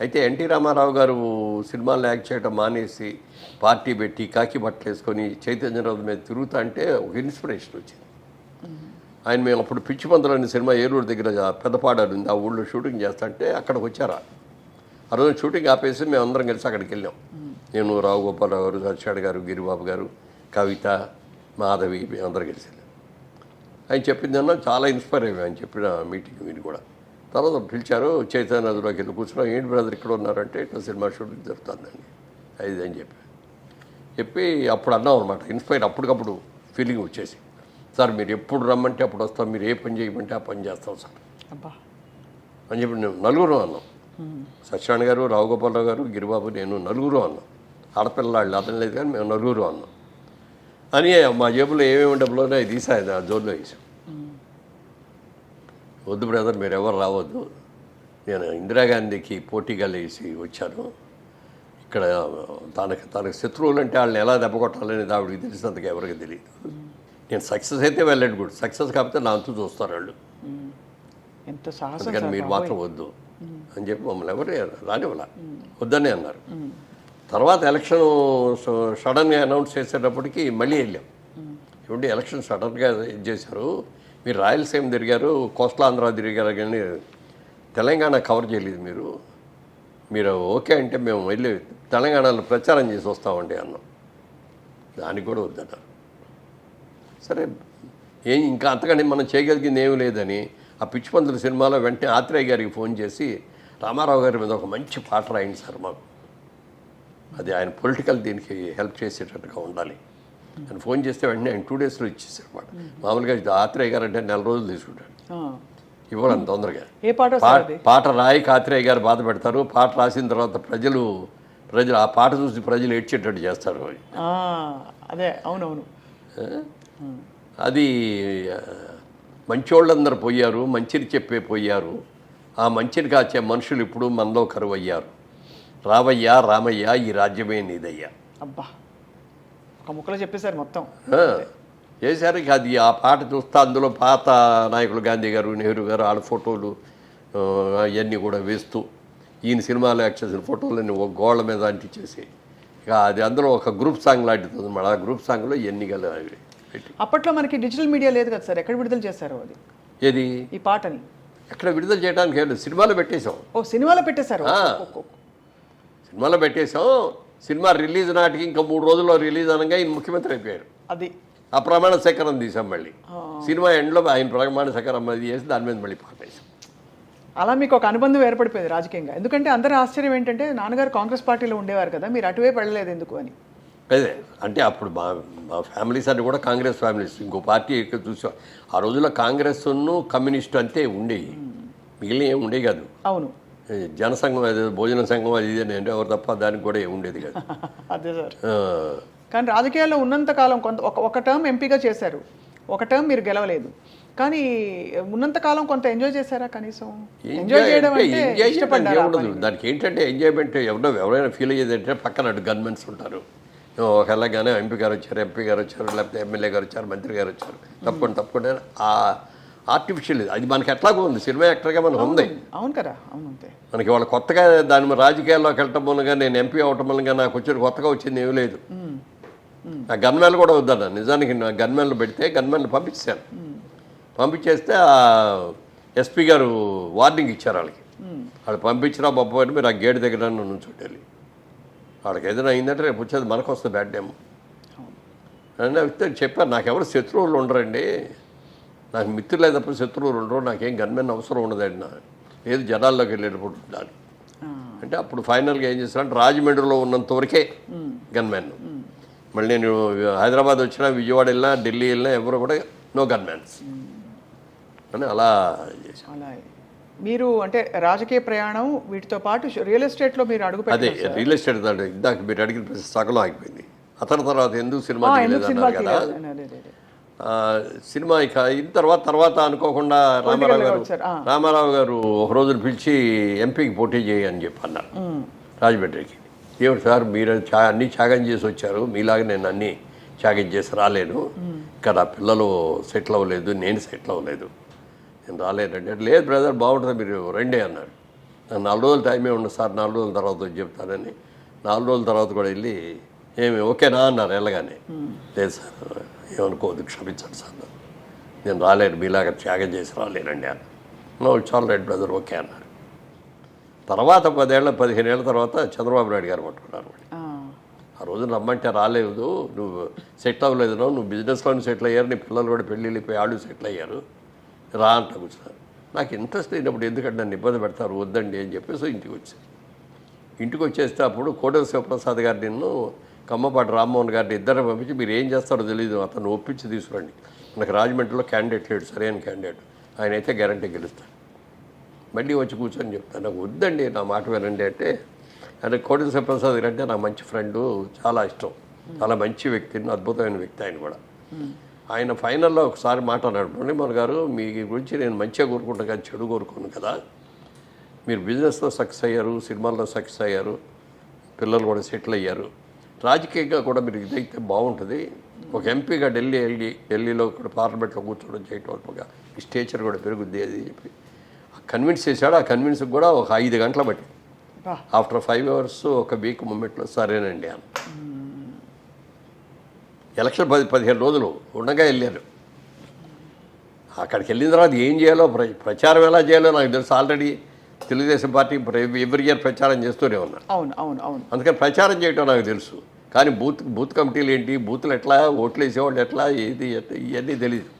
అయితే ఎన్టీ రామారావు గారు సినిమాలు యాక్ట్ చేయడం మానేసి పార్టీ పెట్టి కాకి బట్టలు వేసుకొని చైతన్యరావు మీద తిరుగుతా అంటే ఒక ఇన్స్పిరేషన్ వచ్చింది. ఆయన మేము అప్పుడు పిచ్చి పందులు సినిమా ఏలూరు దగ్గర పెద్దపాడారు ఉంది. ఆ ఊళ్ళో షూటింగ్ చేస్తా అంటే అక్కడికి వచ్చారా? ఆ రోజు షూటింగ్ ఆపేసి మేము అందరం కలిసి అక్కడికి వెళ్ళాం. నేను రావు గోపాలరావు గారు సత్యాడు గారు గిరిబాబు గారు కవిత మాధవి మేము అందరం కలిసి వెళ్ళాం. ఆయన చెప్పిందన్నా చాలా ఇన్స్పైర్ అయ్యాం. ఆయన చెప్పిన మీటింగ్ మీరు కూడా. తర్వాత పిలిచారు చైతన్య నదిలోకి వెళ్ళి కూర్చున్నాం ఏంటి బ్రదర్ ఇక్కడ ఉన్నారంటే ఇట్లా సినిమా షూటింగ్ జరుగుతుందండి అది అని చెప్పి. చెప్పి అప్పుడు అన్నాం అనమాట ఇన్స్పైర్ అప్పటికప్పుడు ఫీలింగ్ వచ్చేసి సార్ మీరు ఎప్పుడు రమ్మంటే అప్పుడు వస్తాం మీరు ఏ పని చేయమంటే ఆ పని చేస్తాం సార్. అబ్బా. అని చెప్పి మేము నలుగురు అన్నాం. సత్యనారాయణ గారు రావుగోపాలరావు గారు గిరిబాబు నేను నలుగురు అన్నాం. ఆడపిల్లలు అర్థం లేదు కానీ మేము నలుగురు అన్నాం. అని మా జేబులో ఏమేమి డబ్బులోనే ఆ జోన్లో వేసాం వద్దు బ్రదర్ మీరు ఎవరు రావద్దు. నేను ఇందిరాగాంధీకి పోటీగా లేచి వచ్చాను. ఇక్కడ తనకి తనకు శత్రువులు అంటే వాళ్ళని ఎలా దెబ్బ కొట్టాలనేది ఆవిడకి తెలిసినంతగా ఎవరికి తెలియదు. నేను సక్సెస్ అయితే వెళ్ళండి గుడ్ సక్సెస్ కాకపోతే నా అంతు చూస్తారు వాళ్ళు. ఎంత సాహసం సార్ మీరు. మాత్రం వద్దు. అని చెప్పి మమ్మల్ని ఎవరు రానివ్వాల? వద్దనే అన్నారు. తర్వాత ఎలక్షన్ సడన్గా అనౌన్స్ చేసేటప్పటికి మళ్ళీ వెళ్ళాం. ఏమంటే ఎలక్షన్ సడన్గా ఇది చేశారు. మీరు రాయలసీమ తిరిగారు కోస్టల్ ఆంధ్ర తిరిగారు కానీ తెలంగాణ కవర్ చేయలేదు మీరు. మీరు ఓకే అంటే మేము వెళ్ళి తెలంగాణలో ప్రచారం చేసి వస్తామండి అన్నాం. దానికి కూడా వద్దన్నారు. సరే ఏం ఇంకా అంతకంటే మనం చేయగలిగింది ఏమీ లేదని ఆ పిచ్చిపందుల సినిమాలో వెంటనే ఆత్రేయ గారికి ఫోన్ చేసి రామారావు గారి మీద ఒక మంచి పాట రాయండి సార్ మాకు. అది ఆయన పొలిటికల్ దీనికి హెల్ప్ చేసేటట్టుగా ఉండాలి. అని ఫోన్ చేస్తే వెంటనే ఆయన టూ డేస్లో ఇచ్చేసారు అనమాట మామూలుగా ఆత్రేయ గారు అంటే నెల రోజులు తీసుకుంటాడు. ఇవ్వడం తొందరగా. ఏ పాట రాయి ఆత్రేయ గారు బాధ పెడతారు. పాట రాసిన తర్వాత ప్రజలు ప్రజలు ఆ పాట చూసి ప్రజలు ఏడ్చేటట్టు చేస్తారు అదే అవునవును. అది మంచోళ్ళందరూ పోయారు మంచిని చెప్పే పోయారు. ఆ మంచిని కాచే మనుషులు ఇప్పుడు మనలో కరువయ్యారు. రావయ్యా రామయ్య ఈ రాజ్యమే నీదయ్యా. అబ్బా. ఒక ముక్కలో చెప్పేశారు మొత్తం. చేశారు. ఇక అది ఆ పాట చూస్తే అందులో పాత నాయకులు గాంధీ గారు నెహ్రూ గారు వాళ్ళ ఫోటోలు అవన్నీ కూడా వేస్తూ ఈయన సినిమాలో యాక్ట్ చేసిన ఫోటోలన్నీ ఒక గోళ్ళ మీద అంటించేసి ఇక అది అందులో ఒక గ్రూప్ సాంగ్ లాంటిది అనమాట ఆ గ్రూప్ సాంగ్లో ఎన్ని గల అప్పట్లో మనకి డిజిటల్ మీడియా లేదు కదా సార్ ఎక్కడ విడుదల చేశారు అది? ఏది? ఈ పాటని. ఎక్కడ విడుదల చేయడానికి సినిమాలో పెట్టేశాం. ఓ సినిమాలో పెట్టేశారు. సినిమాలో పెట్టేశాం. సినిమా రిలీజ్ నాటికి ఇంకా మూడు రోజుల్లో రిలీజ్ అనగా ఈయన ముఖ్యమంత్రి అయిపోయారు. అది. ఆ ప్రమాణ సేకరణ తీసాం మళ్ళీ. సినిమా ఎండ్లో ఆయన ప్రమాణ సేకరణ అది చేసి దాని మీద మళ్ళీ పాట వేసాం అలా మీకు ఒక అనుబంధం ఏర్పడిపోయింది రాజకీయంగా. ఎందుకంటే అందరి ఆశ్చర్యం ఏంటంటే నాన్నగారు కాంగ్రెస్ పార్టీలో ఉండేవారు కదా మీరు అటువైపు వెళ్ళలేదు ఎందుకు అని. అదే అంటే అప్పుడు మా మా ఫ్యామిలీస్ అన్ని కూడా కాంగ్రెస్ ఫ్యామిలీస్. ఇంకో పార్టీ చూసాం ఆ రోజుల్లో కాంగ్రెస్ను కమ్యూనిస్ట్ అంతే ఉండేవి మిగిలిన ఏం ఉండేవి కాదు. అవును. జనసంఘం అది భోజన సంఘం అది ఇది అని అంటే ఎవరు తప్ప దానికి కూడా ఉండేది కాదు. అదే సార్. కానీ రాజకీయాల్లో ఉన్నంత కాలం కొంత ఒక ఒక టర్మ్ ఎంపీగా చేశారు. ఒక టర్మ్ మీరు గెలవలేదు. కానీ ఉన్నంత కాలం కొంత ఎంజాయ్ చేశారా కనీసం? ఎంజాయ్ చేయడం అంటే? దానికి ఏంటంటే ఎంజాయ్మెంట్ ఎవరో ఎవరైనా ఫీల్ అయ్యేది అంటే పక్కన అటు గన్మెన్స్ ఉంటారు. ఒకళ్ళగానే ఎంపీ గారు వచ్చారు ఎంపీ గారు వచ్చారు లేకపోతే ఎమ్మెల్యే గారు వచ్చారు మంత్రి గారు వచ్చారు తప్పకుండా తప్పకుండా. ఆ ఆర్టిఫిషియల్ అది మనకి ఎట్లాగో ఉంది. సినిమా యాక్టర్గా మనకు ఉంది. అవును కదా. అవును అంతే. మనకి వాళ్ళ కొత్తగా దాని రాజకీయాల్లోకి వెళ్ళటం మూలంగా నేను ఎంపీ అవటం మూలంగా నాకు వచ్చిన కొత్తగా వచ్చింది ఏమీ లేదు. నా గన్మెన్లు కూడా వద్దన్న నిజానికి నా గన్మెన్లు పెడితే గన్మెన్లు పంపించాను పంపించేస్తే ఆ ఎస్పీ గారు వార్నింగ్ ఇచ్చారు వాళ్ళకి. వాళ్ళు పంపించినా బొప్పని మీరు ఆ గేట్ దగ్గర నుంచోటి వెళ్ళి వాళ్ళకి ఏదైనా అయిందంటే రేపు వచ్చేది మనకు వస్తుంది బ్యాడ్ టైం అని చెప్పారు. నాకు ఎవరు శత్రువులు ఉండరండి. నాకు మిత్రులే తప్ప శత్రువులు ఉండరు నాకేం గన్మెన్ అవసరం ఉండదండి నా. లేదు జనాల్లోకి వెళ్ళేటప్పుడు ఉండాలి. అంటే అప్పుడు ఫైనల్గా ఏం చేశారంటే రాజమండ్రిలో ఉన్నంత వరకే గన్మెన్. మళ్ళీ నేను హైదరాబాద్ వచ్చినా విజయవాడ వెళ్ళినా ఢిల్లీ వెళ్ళినా ఎవరు కూడా నో గన్మెన్స్. అని అలా చేశాను. మీరు అంటే రాజకీయ ప్రయాణం వీటితో పాటు రియల్ ఎస్టేట్లో మీరు అడుగు అదే రియల్ ఎస్టేట్ ఇందాక మీరు అడిగిన ప్రశ్న సగం ఆగిపోయింది. అతని తర్వాత ఎందుకు సినిమా కదా. సినిమా ఇక అయిన తర్వాత తర్వాత అనుకోకుండా రామారావు గారు. రామారావు గారు ఒక రోజున పిలిచి ఎంపీకి పోటీ చేయి అని చెప్పి అన్నారు రాజమండ్రికి. ఏమిటి సార్ మీరు చా అన్నీ త్యాగం చేసి వచ్చారు. మీలాగా నేను అన్నీ త్యాగం చేసి రాలేను. ఇక్కడ పిల్లలు సెటిల్ అవ్వలేదు నేను సెటిల్ అవ్వలేదు. నేను రాలేనంటే లేదు బ్రదర్ బాగుంటుంది మీరు రండి అన్నాడు నాకు నాలుగు రోజులు టైమే ఉండదు సార్ నాలుగు రోజుల తర్వాత వచ్చి చెప్తానని. నాలుగు రోజుల తర్వాత కూడా వెళ్ళి ఏమి ఓకేనా అన్నారు వెళ్ళగానే. లేదు సార్ ఏమనుకోవద్దు క్షమించండి సార్. నేను రాలేను మీలాగా త్యాగం చేసి రాలేనండి అన్న. నో చాలా రెడ్ బ్రదర్ ఓకే అన్నారు. తర్వాత పదేళ్ళ పదిహేను ఏళ్ళ తర్వాత చంద్రబాబు నాయుడు గారు పట్టుకున్నారు. ఆ, రోజు రమ్మంటే రాలేదు నువ్వు సెటిల్ అవ్వలేదు నువ్వు బిజినెస్లోనే సెటిల్ అయ్యారు నీ పిల్లలు కూడా పెళ్ళి వెళ్ళిపోయి వాళ్ళు సెటిల్ అయ్యారు. రా అంట కూర్చున్నారు. నాకు ఇంట్రెస్ట్ అయినప్పుడు ఎందుకంటే నన్ను ఇబ్బంది పెడతారు వద్దండి అని చెప్పేసి ఇంటికి వచ్చాను ఇంటికి వచ్చేస్తే అప్పుడు కోటల శివప్రసాద్ గారు నిన్ను కమ్మపాటి రామ్మోహన్ గారిని ఇద్దరు పంపించి మీరు ఏం చేస్తారో తెలియదు అతను ఒప్పించి తీసుకురండి. మనకు రాజమండ్రిలో క్యాండిడేట్ లేడు సరైన క్యాండిడేట్ ఆయన అయితే గ్యారంటీ గెలుస్తాడు. మళ్ళీ వచ్చి కూర్చొని చెప్తాను. నాకు వద్దండి నా మాట వినండి అంటే అంటే కోటి శివప్రసాద్ గారు అంటే నా మంచి ఫ్రెండు చాలా ఇష్టం. చాలా మంచి వ్యక్తి అద్భుతమైన వ్యక్తి ఆయన కూడా. ఆయన ఫైనల్లో ఒకసారి మాట్లాడాడు అన్నాడు గారు మీ గురించి నేను మంచిగా కోరుకుంటా కానీ చెడు కోరుకోను కదా. మీరు బిజినెస్లో సక్సెస్ అయ్యారు సినిమాల్లో సక్సెస్ అయ్యారు పిల్లలు కూడా సెటిల్ అయ్యారు. రాజకీయంగా కూడా మీరు ఇదైతే బాగుంటుంది. ఒక ఎంపీగా ఢిల్లీ వెళ్ళి ఢిల్లీలో కూడా పార్లమెంట్లో కూర్చోవడం చేయటం ఒక స్టేచర్ కూడా పెరుగుద్ది అది చెప్పి. కన్విన్స్ చేశాడు. ఆ కన్విన్స్ కూడా ఒక ఐదు గంటల బట్టి ఆఫ్టర్ ఫైవ్ అవర్స్ ఒక వీక్ మూమెంట్లో సరేనండి అని ఎలక్షన్ పది పదిహేను రోజులు ఉండగా వెళ్ళారు. అక్కడికి వెళ్ళిన తర్వాత ఏం చేయాలో ప్ర ప్రచారం ఎలా చేయాలో నాకు తెలుసు. Already Telugu Desam Party every year ప్రచారం చేస్తూనే ఉన్నారు. అవును అవును అవును. అందుకని ప్రచారం చేయటం నాకు తెలుసు. కానీ బూత్ బూత్ కమిటీలు ఏంటి? బూత్లు ఎట్లా? ఓట్లు వేసేవాళ్ళు ఎట్లా? ఏది ఇవన్నీ తెలియదు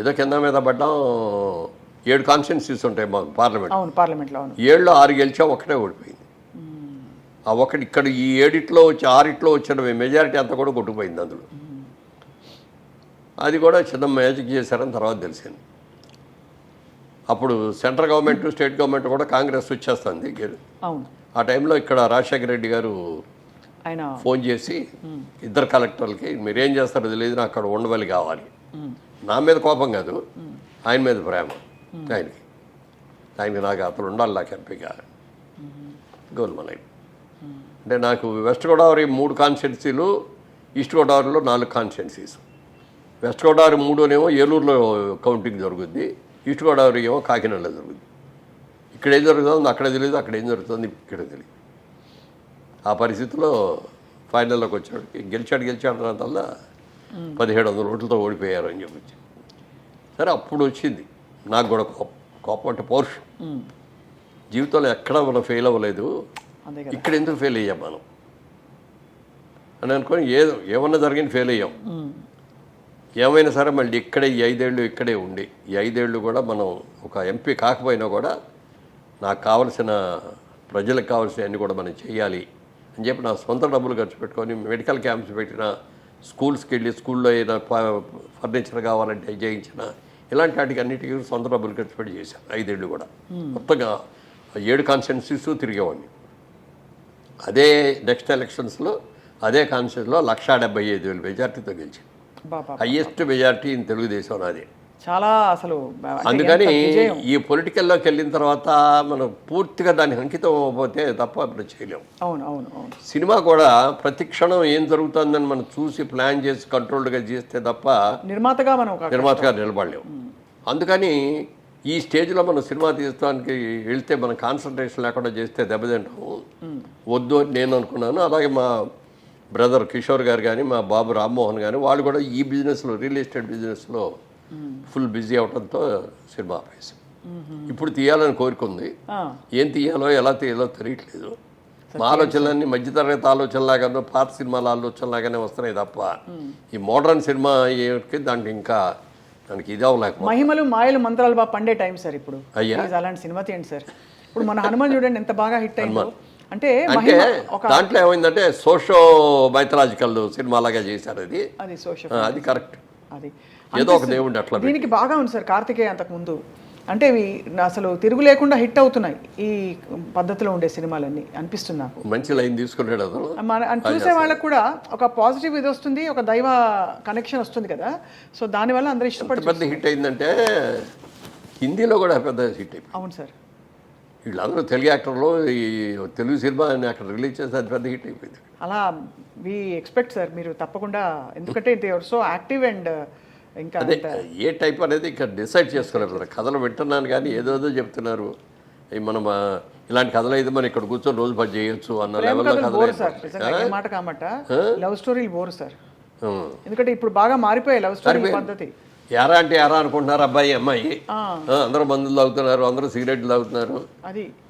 ఏదో కింద మీద పడ్డాం ఏడు కాన్స్టిట్యున్సీస్ ఉంటాయి మాకు పార్లమెంట్ అవును పార్లమెంట్లో ఏళ్ళు ఆరు గెలిచా ఒకటే ఓడిపోయింది. ఆ ఒకటి ఇక్కడ ఈ ఏడిట్లో వచ్చి ఆరిట్లో వచ్చిన మెజారిటీ అంతా కూడా కొట్టుకుపోయింది అందులో. అది కూడా చిన్న మ్యాజిక్ చేశారని తర్వాత తెలిసింది. అప్పుడు సెంట్రల్ గవర్నమెంట్ స్టేట్ గవర్నమెంట్ కూడా కాంగ్రెస్ వచ్చేస్తుంది ఆ టైంలో ఇక్కడ రాజశేఖర రెడ్డి గారు ఆయన ఫోన్ చేసి ఇద్దరు కలెక్టర్లకి మీరేం చేస్తారో తెలియదు నాకు అక్కడ ఉండవల్లి కావాలి. నా మీద కోపం కాదు ఆయన మీద ప్రేమ. ఆయనకి. ఆయనకి నాకు అతను ఉండాలి నాకు ఎంపీగా. గోల్మలై అంటే నాకు వెస్ట్ గోదావరి మూడు కాన్స్టిట్యున్సీలు ఈస్ట్ గోదావరిలో నాలుగు కాన్స్టిట్యున్సీస్. వెస్ట్ గోదావరి మూడునేమో ఏలూరులో కౌంటింగ్ జరుగుద్ది ఈస్ట్ గోదావరి ఏమో కాకినాడలో జరుగుద్ది. ఇక్కడ ఏం జరుగుతుందో అక్కడే తెలియదు అక్కడ ఏం జరుగుతుంది ఇక్కడ తెలియదు. ఆ పరిస్థితిలో ఫైనల్లోకి వచ్చాడు. గెలిచాడు గెలిచాడు అన్నదల్లా పదిహేడు వందల ఓట్లతో ఓడిపోయారు అని చెప్పొచ్చు. సరే అప్పుడు వచ్చింది. నాకు కూడా కోపం కోపం అంటే పౌరుషం. జీవితంలో ఎక్కడా మనం ఫెయిల్ అవ్వలేదు. ఇక్కడ ఎందుకు ఫెయిల్ అయ్యాం మనం? అని అనుకొని ఏదో ఏమన్నా జరిగింది ఫెయిల్ అయ్యాం. ఏమైనా సరే మళ్ళీ ఇక్కడే ఈ ఐదేళ్ళు ఇక్కడే ఉండి ఈ ఐదేళ్ళు కూడా మనం ఒక ఎంపీ కాకపోయినా కూడా నాకు కావలసిన ప్రజలకు కావాల్సిన అన్ని కూడా మనం చేయాలి. అని చెప్పి నా సొంత డబ్బులు ఖర్చు పెట్టుకొని మెడికల్ క్యాంప్స్ పెట్టిన స్కూల్స్కి వెళ్ళి స్కూల్లో ఏదైనా ఫర్నిచర్ కావాలంటే చేయించిన ఇలాంటి వాటికి అన్నిటికీ సొంత డబ్బులు ఖర్చు పెట్టి చేశాను. ఐదేళ్ళు కూడా. మొత్తంగా ఏడు కాన్స్టిట్యున్సీస్ తిరిగేవాడిని. అదే నెక్స్ట్ ఎలక్షన్స్లో అదే కాన్స్టిట్యూన్స్లో లక్షా డెబ్బై ఐదు వేలు మెజార్టీతో గెలిచింది హయ్యెస్ట్ మెజార్టీ ఇన్ తెలుగుదేశం నాది. చాలా అసలు అందుకని ఈ పొలిటికల్లోకి వెళ్ళిన తర్వాత మనం పూర్తిగా దానికి అంకితం అవ్వకపోతే తప్ప మనం చేయలేం. అవును అవును అవును. సినిమా కూడా ప్రతి క్షణం ఏం జరుగుతుందని మనం చూసి ప్లాన్ చేసి కంట్రోల్డ్గా చేస్తే తప్ప నిర్మాతగా మనం నిర్మాతగా నిలబడలేము అందుకని ఈ స్టేజ్లో మనం సినిమా తీయడానికి వెళ్తే మనం కాన్సన్ట్రేషన్ లేకుండా చేస్తే దెబ్బతింటాము వద్దు అని నేను అనుకున్నాను. అలాగే మా బ్రదర్ కిషోర్ గారు కానీ మా బాబు రామ్మోహన్ కానీ వాళ్ళు కూడా ఈ బిజినెస్లో రియల్ ఎస్టేట్ బిజినెస్లో ఫుల్ బిజీ అవడంతో సినిమా ఆపేసి. ఇప్పుడు తీయాలని కోరుకుంది ఏం తీయాలో ఎలా తీయాలో తెలియట్లేదు. మా ఆలోచనలన్నీ మధ్యతరగతి ఆలోచనలాగానో పాత సినిమాల ఆలోచనలాగానే వస్తున్నాయి తప్ప ఈ మోడర్న్ సినిమా ఏమిటి దానికి ఇంకా దానికి ఇది అవ్వలేకపోతే మహిమలు మాయలు మంత్రాలు బాగా పండే టైం సార్ ఇప్పుడు. అయ్యా. అలాంటి సినిమా తీయండి సార్. ఇప్పుడు మన హనుమాన్ చూడండి ఎంత బాగా హిట్ అయిందో. అంటే అంటే దాంట్లో ఏమైందంటే సోషో మైథలాజికల్ సినిమా లాగా చేశారు అది. అది కరెక్ట్. అది. ఏదో ఒక దేవుడిని అట్లా. దీనికి బాగా ఉంది సార్ కార్తికేయ అంతకు ముందు అంటే ఇవి అసలు తిరుగు లేకుండా హిట్ అవుతున్నాయి ఈ పద్ధతిలో ఉండే సినిమాలన్నీ. అనిపిస్తుంది నాకు. మంచి లైన్ తీసుకున్నాడు మన చూసే వాళ్ళకు కూడా ఒక పాజిటివ్ ఇది వస్తుంది ఒక దైవ కనెక్షన్ వస్తుంది కదా. సో దానివల్ల అందరూ ఇష్టపడి పెద్ద హిట్ అయిందంటే హిందీలో కూడా పెద్ద హిట్ అయిపోయింది. అవును సార్. వీళ్ళందరూ తెలుగు యాక్టర్లో ఈ తెలుగు సినిమా అక్కడ రిలీజ్ చేస్తే అది పెద్ద హిట్ అయిపోయింది. అలా వి ఎక్స్పెక్ట్ సార్ మీరు తప్పకుండా ఎందుకంటే ఇది సో యాక్టివ్ అండ్ ఇంకా అదే ఏ టైప్ అనేది ఇక్కడ డిసైడ్ చేసుకోలేదు కథలు వింటున్నాను కానీ ఏదోదో చెప్తున్నారు. మనం ఇలాంటి కథలు అయితే మనం ఇక్కడ కూర్చొని రోజు పని చేయొచ్చు అన్న లెవెల్లో కథలు మాట కామట లవ్ స్టోరీలు బోరు సార్. ఎందుకంటే ఇప్పుడు బాగా మారిపోయాయి లవ్ స్టోరీ పద్ధతి. ఎరా అంటే ఎరా అనుకుంటున్నారు అబ్బాయి అమ్మాయి. అందరూ మందులు తాగుతున్నారు అందరూ సిగరెట్లు తాగుతున్నారు. అది.